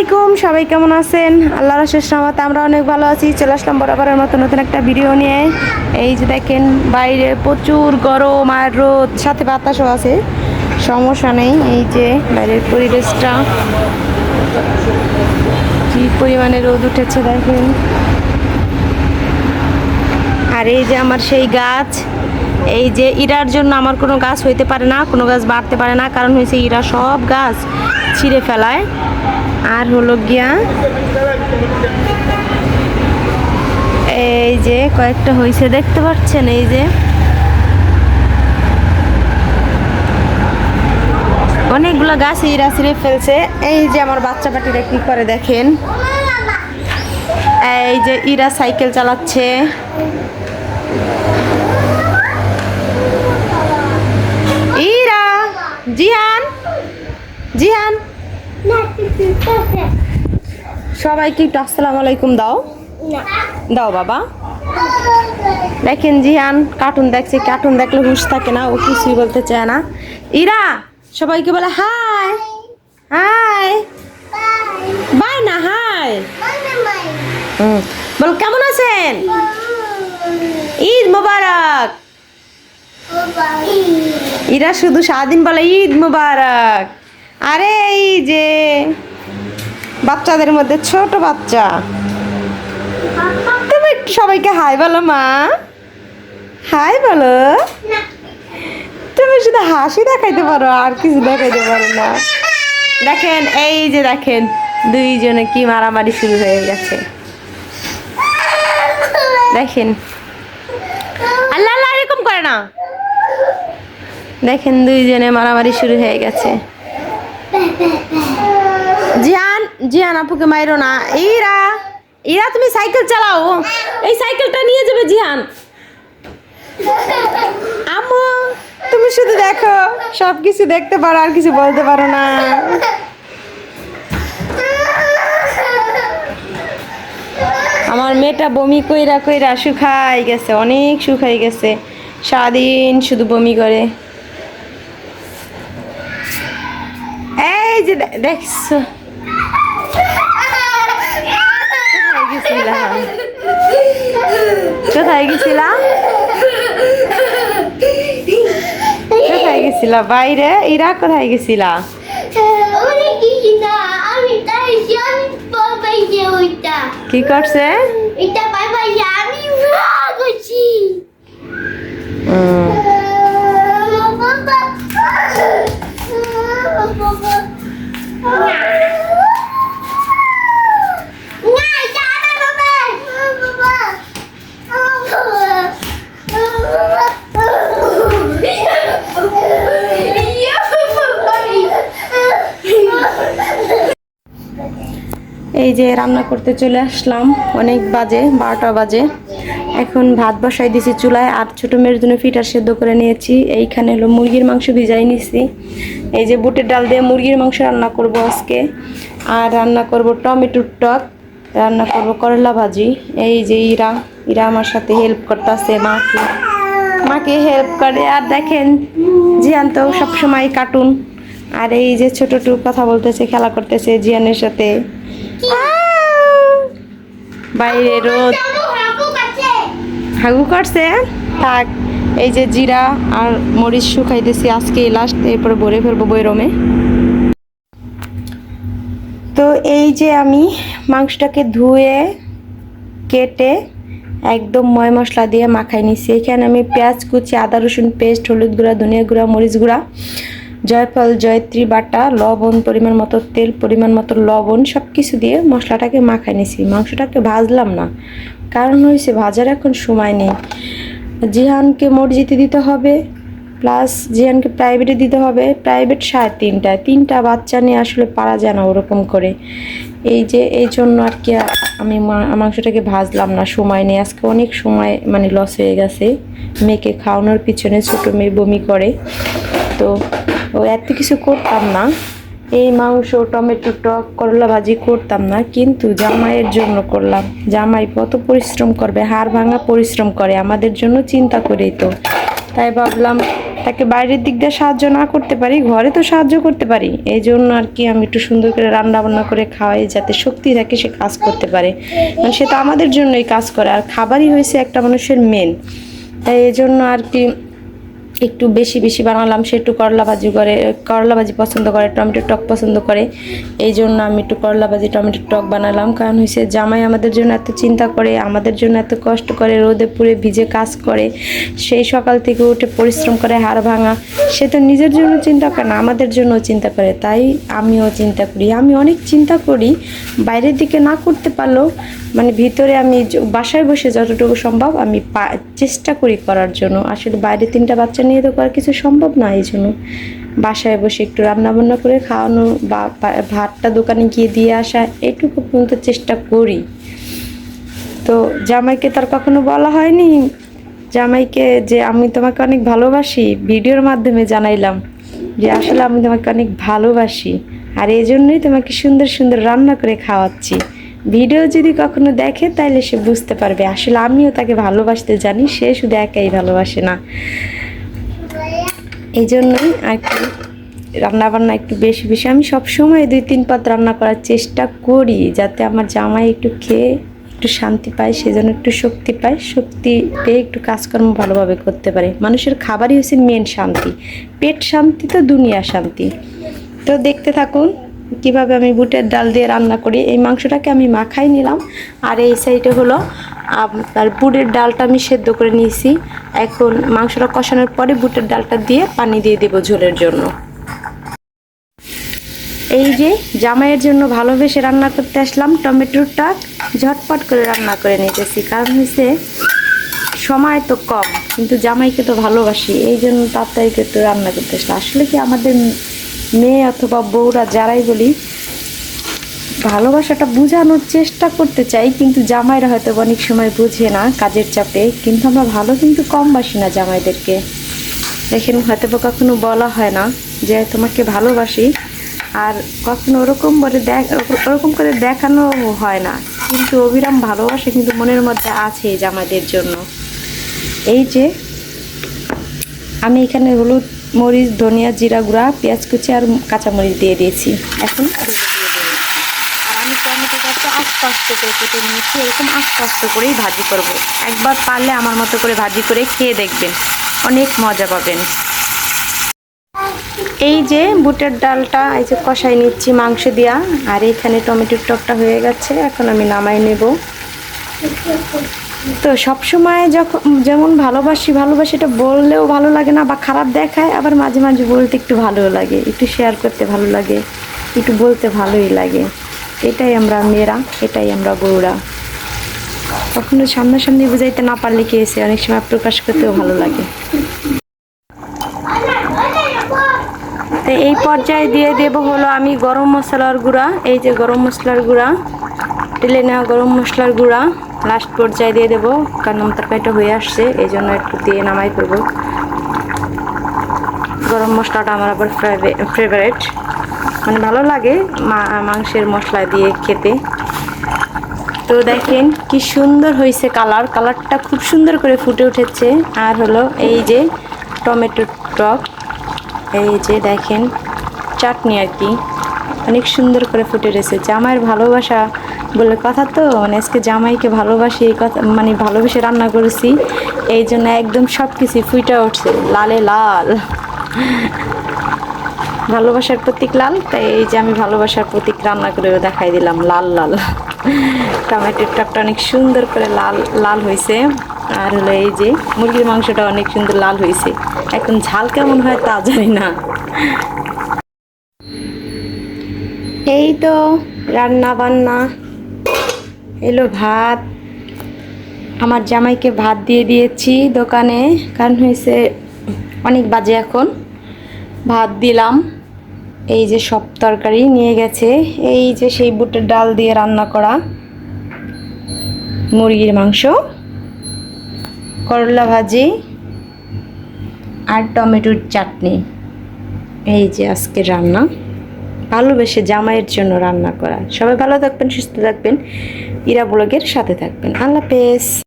আলাইকুম, সবাই কেমন আছেন? আল্লাহর শেষ রহমতে আমরা অনেক ভালো আছি। চলে আসলাম বরাবরের মতো নতুন একটা ভিডিও নিয়ে। এই যে দেখেন, বাইরে প্রচুর গরম আর রোদ, সাথে বাতাসও আছে। সমস্যা নেই, এই যে বাইরের পরিবেশটা। কি পরিমাণে রোদ উঠেছে দেখেন। আর এই যে আমার সেই গাছ, এই যে ইরার জন্য আমার কোনো গাছ হইতে পারে না, কোনো গাছ বাড়তে পারে না, কারণ হয়েছে ইরা সব গাছ ছিঁড়ে ফেলায়। আর হলো গিয়া এই যে কয়েকটা হয়েছে দেখতে পাচ্ছেন এই যে? অনেকগুলো গাছ ইরা ছিঁড়ে ফেলছে। এই যে আমার বাচ্চা পাটিরা কি করে দেখেন? এই যে ইরা সাইকেল চালাচ্ছে। সবাইকে একটু আসসালামু আলাইকুম দাও। দাও বাবা। দেখেন জিহান কার্টুন দেখছে কার্টুন দেখলে হুশ থাকে না ও কিছুই বলতে চায় না। ইরা সবাইকে বলে হাই। হাই। বাই না হাই। বল কেমন আছেন? ঈদ মোবারক। ইরা শুধু সারাদিন বলে ঈদ মুবারক। আরে এই যে। বাচ্চাদের মধ্যে ছোট বাচ্চা। তুমি সবাইকে হাই বলো, মা। হাই বলো। তুমি শুধু হাসি দেখাইতে পারো, আর কিছু দেখাইতে পারো না। দেখেন, এই যে দেখেন, দুইজনে কি মারামারি শুরু হয়ে গেছে। দেখেন। আল্লাহ আল্লাহ, এরকম করে না। দেখেন, দুইজনে মারামারি শুরু হয়ে গেছে। জিয়ান জিয়ান আপুকে মাইরো না। ইরা ইরা, তুমি সাইকেল চালাও। এই সাইকেলটা নিয়ে যাবে জিয়ান আম্মু, তুমি শুধু দেখো সব কিছু দেখতে পারো, আর কিছু বলতে পারো না। আমার মেয়েটা বমি কইরা কইরা শুকাই গেছে, অনেক শুকাই গেছে। সারাদিন শুধু বমি করে। এই যে দেখছ কোথায় গেছিলাম কোথায় গেছিলা? কোথায় গেছিলা? বাইরে? ইরা কোথায় গেছিলা? কি করছে? এটা পাইছে আমি করছি। এই যে রান্না করতে চলে আসলাম। অনেক বাজে, বারোটা বাজে। এখন ভাত বসাই দিছি চুলায়, আর ছোটো মেয়ের জন্য ফিটার সেদ্ধ করে নিয়েছি। এইখানে হলো মুরগির মাংস ভিজাই নিছি। এই যে বুটের ডাল দিয়ে মুরগির মাংস রান্না করব আজকে। আর রান্না করব টমেটোর টক, রান্না করব করলা ভাজি। এই যে ইরা ইরা আমার সাথে হেল্প করতেছে, মাকে। মাকে হেল্প করে। আর দেখেন, জিয়ান তো সবসময় কার্টুন আর এই যে ছোট টু কথা বলতেছে, খেলা করতেছে জিয়ানের সাথে। বাইরে রোদ। হাগু করছে থাক এই যে জিরা আর মরিচ শুকাই দিছি আজকে লাস্ট এরপরে ভরে ফেলব বৈরমে তো এই যে আমি মাংসটাকে ধুয়ে কেটে একদম ময় মশলা দিয়ে মাখাই নিছি। এখানে আমি পেঁয়াজ কুচি আদা রসুন পেস্ট হলুদ গুঁড়া ধনিয়া গুঁড়া মরিচ গুঁড়া জয়ফল, জয়ত্রী, বাটা, লবণ, পরিমাণ মতো তেল, পরিমাণ মতো লবণ সব কিছু দিয়ে মশলাটাকে মাখাই নিছি। মাংসটাকে ভাজলাম না। কারণ হয়েছে ভাজার এখন সময় নেই। জিহানকে মসজিদে দিতে হবে, প্লাস জিহানকে প্রাইভেটে দিতে হবে। প্রাইভেট সাড়ে তিনটায়। তিনটা বাচ্চা নিয়ে আসলে পারা যায় না ওরকম করে। এই যে, এই জন্য আর কি আমি মাংসটাকে ভাজলাম না। সময় নেই। আজকে অনেক সময় মানে লস হয়ে গেছে। মেয়েকে খাওয়ানোর পিছনে ছোটো মেয়ে বমি করে। তো ও এত কিছু করতাম না। এই মাংস, টমেটো টক, করলা ভাজি করতাম না, কিন্তু জামাইয়ের জন্য করলাম। জামাই কত পরিশ্রম করবে হাড় ভাঙা পরিশ্রম করে, আমাদের জন্য চিন্তা করেই তো। তাই ভাবলাম, তাকে বাইরের দিক দিয়ে সাহায্য না করতে পারি, ঘরে তো সাহায্য করতে পারি। এই জন্য আর কি আমি একটু সুন্দর করে রান্না বান্না করে খাওয়াই, যাতে শক্তি থাকে, সে কাজ করতে পারে। মানে সে তো আমাদের জন্যই কাজ করে, আর খাবারই হয়েছে একটা মানুষের মেন তাই এই জন্য আর কি একটু বেশি বেশি বানালাম, সে একটু করলা ভাজি করে করলা ভাজি পছন্দ করে, টমেটো টক পছন্দ করে। এই জন্য আমি একটু করলা ভাজি টমেটো টক বানালাম। কারণ হয়েছে জামাই আমাদের জন্য এত চিন্তা করে, আমাদের জন্য এত কষ্ট করে, রোদে পুড়ে ভিজে কাজ করে। সেই সকাল থেকে উঠে পরিশ্রম করে, হাড় ভাঙা। সে তো নিজের জন্য চিন্তা করে না, আমাদের জন্য চিন্তা করে। তাই আমিও চিন্তা করি। আমি অনেক চিন্তা করি, বাইরের দিকে না করতে পারলেও মানে ভিতরে আমি বাসায় বসে যতটুকু সম্ভব আমি চেষ্টা করি করার জন্য। আসলে বাইরে তিনটা বাচ্চা নিয়ে তো করা কিছু সম্ভব না এই জন্য। বাসায় বসে একটু রান্না বান্না করে খাওয়ানো বা ভাতটা দোকানে গিয়ে দিয়ে আসা, এটুকু পর্যন্ত চেষ্টা করি। তো জামাইকে তার কখনো বলা হয়নি। জামাইকে যে আমি তোমাকে অনেক ভালোবাসি, ভিডিওর মাধ্যমে জানাইলাম যে আসলে আমি তোমাকে অনেক ভালোবাসি আর এই জন্যই তোমাকে সুন্দর সুন্দর রান্না করে খাওয়াচ্ছি। ভিডিও যদি কখনো দেখে তাহলে সে বুঝতে পারবে। আসলে আমিও তাকে ভালোবাসতে জানি, সে শুধু একাই ভালোবাসে না। এই জন্যই আর কি রান্না বান্না একটু বেশি বেশি। আমি সব সময় দুই তিন পাত রান্না করার চেষ্টা করি যাতে আমার জামাই একটু খেয়ে একটু শান্তি পায়, সেজন্য একটু শক্তি পায়, শক্তি পেয়ে একটু কাজকর্ম ভালোভাবে করতে পারে। মানুষের খাবারই হচ্ছে মেন শান্তি। পেট শান্তি তো দুনিয়া শান্তি। তো দেখতে থাকুন কীভাবে আমি বুটের ডাল দিয়ে রান্না করি, এই মাংসটাকে আমি মাখাই নিলাম। আর এই সাইডে হলো আপনার বুটের ডালটা আমি সেদ্ধ করে নিয়েছি। এখন মাংসটা কষানোর পরে বুটের ডালটা দিয়ে পানি দিয়ে দেবো ঝোলের জন্য। এই যে জামাইয়ের জন্য ভালোবেসে রান্না করতে আসলাম, টমেটোর টাক। ঝটপট করে রান্না করে নিতেছি, কারণ হচ্ছে সময় তো কম, কিন্তু জামাইকে তো ভালোবাসি, এই জন্য তাড়াতাড়ি একটু রান্না করতে আসলাম। আসলে কি আমাদের মেয়ে অথবা বউরা যারাই বলি, ভালোবাসাটা বোঝানোর চেষ্টা করতে চাই, কিন্তু জামাইরা হয়তো অনেক সময় বুঝে না কাজের চাপে, কিন্তু আমরা ভালো কিন্তু কম বাসি না জামাইদেরকে। দেখেন হয়তো বা কখনো বলা হয় না যে তোমাকে ভালোবাসি, আর কখনো ওরকম বলে দেখ, ওরকম করে দেখানো হয় না। কিন্তু অবিরাম ভালোবাসা কিন্তু মনের মধ্যে আছে জামাইদের জন্য। এই যে, আমি এখানে হলুদ মরিচ, ধনিয়া, জিরা গুঁড়া, পেঁয়াজ কুচি আর কাঁচামরিচ দিয়ে দিয়েছি। এখন আর আমি টমেটোটাকে আস্তে আস্তে করে কেটে নিয়েছি। এরকম আস্তে আস্তে করেই ভাজি করব। একবার পারলে আমার মতো করে ভাজি করে খেয়ে দেখবেন। অনেক মজা পাবেন। এই যে বুটের ডালটা, এই যে কষাই নিচ্ছি মাংস দিয়া। আর এখানে টমেটোর টকটা হয়ে গেছে। এখন আমি নামাই নেব। তো সব সময় যখন, যেমন ভালোবাসি ভালোবাসি, এটা বললেও ভালো লাগে না বা খারাপ দেখায়, আবার মাঝে মাঝে বলতে একটু ভালোও লাগে, একটু শেয়ার করতে ভালো লাগে, একটু বলতে ভালোই লাগে। এটাই আমরা মেয়েরা, এটাই আমরা বউরা। কখনো সামনাসামনি বুঝাইতে না পারলে কি এসে অনেক সময় প্রকাশ করতেও ভালো লাগে। তো এই পর্যায়ে দিয়ে দেব হলো আমি গরম মশলার গুঁড়া, এই যে গরম মশলার গুঁড়া টেলে নেওয়া গরম মশলার গুঁড়া। লাস্ট পর্যায়ে দিয়ে দেবো, কারণ তরকারিটা হয়ে আসছে, এই জন্য একটু দিয়ে নামাই করব। গরম মশলাটা আমার আবার ফেভারেট মানে ভালো লাগে মাংসের মশলা দিয়ে খেতে। তো দেখেন কি সুন্দর হয়েছে কালার। কালারটা খুব সুন্দর করে ফুটে উঠেছে। আর হলো এই যে টমেটো টক, এই যে দেখেন চাটনি আর কি। অনেক সুন্দর করে ফুটে রয়েছে। জামাইয়ের ভালোবাসা বলে কথা তো মানে আজকে জামাইকে ভালোবাসি, এই কথা মানে ভালোবেসে রান্না করেছি, এই জন্য একদম সব কিছুই ফুটে উঠছে, লালে লাল। ভালোবাসার প্রতীক লাল, তাই এই যে আমি ভালোবাসার প্রতীক রান্না করে দেখাই দিলাম, লাল লাল। টমেটোর টকটা অনেক সুন্দর করে লাল লাল হয়েছে। আর হলো এই যে মুরগির মাংসটা অনেক সুন্দর লাল হয়েছে। এখন ঝাল কেমন হয় তা জানি না। এই তো রান্না বান্না। এলো ভাত। আমার জামাইকে ভাত দিয়ে দিয়েছি দোকানে, কারণ হয়েছে অনেক বাজে এখন। ভাত দিলাম। এই যে সব তরকারি নিয়ে গেছে। এই যে সেই বুটের ডাল দিয়ে রান্না করা মুরগির মাংস, করলা ভাজি আর টমেটোর চাটনি। এই যে আজকে রান্না। ভালোবেসে জামাইয়ের জন্য রান্না করা। সবাই ভালো থাকবেন, সুস্থ থাকবেন। ইরা ব্লগের সাথে থাকবেন। আল্লাহ হাফেজ।